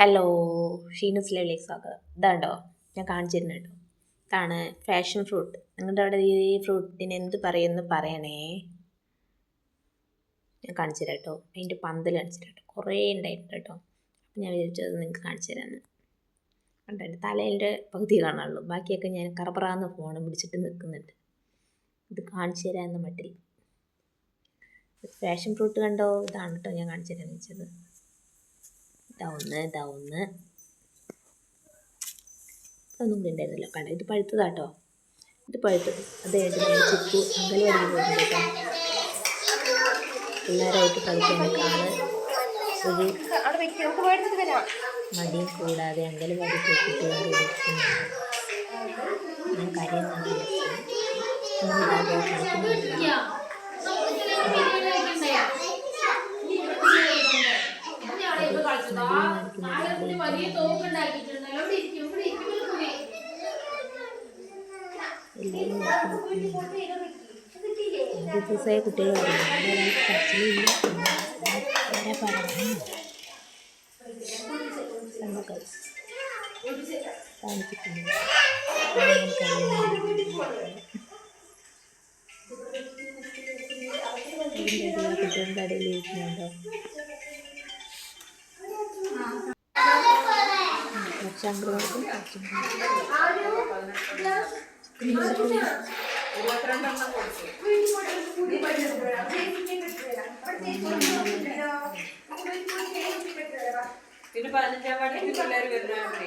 Hello Sheena's ലൈവിലേക്ക് സ്വാഗതം. ഇതാണ്ടോ ഞാൻ കാണിച്ചു കേട്ടോ ഇതാണ് ഫാഷൻ ഫ്രൂട്ട് നിങ്ങളുടെ അവിടെ ഈ ഫ്രൂട്ടിന് എന്ത് പറയുമെന്ന് പറയണേ? ഞാൻ കാണിച്ചു തരാം കേട്ടോ അതിന്റെ പന്തൽ കാണിച്ചു കുറേ ഉണ്ടായിട്ടുണ്ട് കേട്ടോ അപ്പം ഞാൻ വിചാരിച്ചത് നിങ്ങൾക്ക് കാണിച്ചു തരാമെന്ന് കണ്ടോ എന്റെ തലേന്റെ പകുതി കാണാനുള്ളൂ. ബാക്കിയൊക്കെ ഞാൻ കറപ്പറാന്ന് ഫോൺ പിടിച്ചിട്ട് നിൽക്കുന്നുണ്ട്. ഇത് കാണിച്ചു തരാമെന്ന് മട്ടിൽ. ഫാഷൻ ഫ്രൂട്ട് കണ്ടോ? ഇതാണ് കേട്ടോ ഞാൻ കാണിച്ചു തരാമെന്ന് വെച്ചത് ഇതാ ഒന്ന് ഇതാ ഒന്ന് കൂടി ഉണ്ടായിരുന്നില്ല കണ്ട? ഇത് പഴുത്തതാട്ടോ. ഇത് പഴുത്തത് അത് കഴിഞ്ഞിട്ട് ഞാൻ ചിക്കു അങ്ങനെ പോയിട്ടുണ്ട് കേട്ടോ. പിള്ളേരായിട്ട് കളിക്കാനൊക്കെ ആൾ ഒരു മടിയും കൂടാതെ അങ്കലവാടി കുട്ടികളോട് ഞാൻ കരയുന്നുണ്ട്. കളിക്കുന്നുണ്ട് ദിവസമായ കുട്ടികൾ കരച്ചിലില്ല വേറെ പറഞ്ഞു കാണിച്ചിട്ടുണ്ട് കുട്ടികളുടെ ഇടയിൽ കുറച്ചും പിന്നെ പതിനഞ്ചാം വാർഡിൽ പിള്ളേർ വരുന്നവരുണ്ട്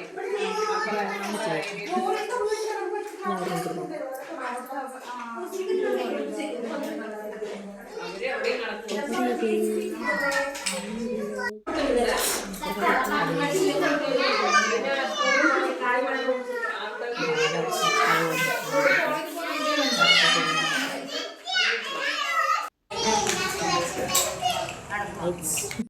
Oops.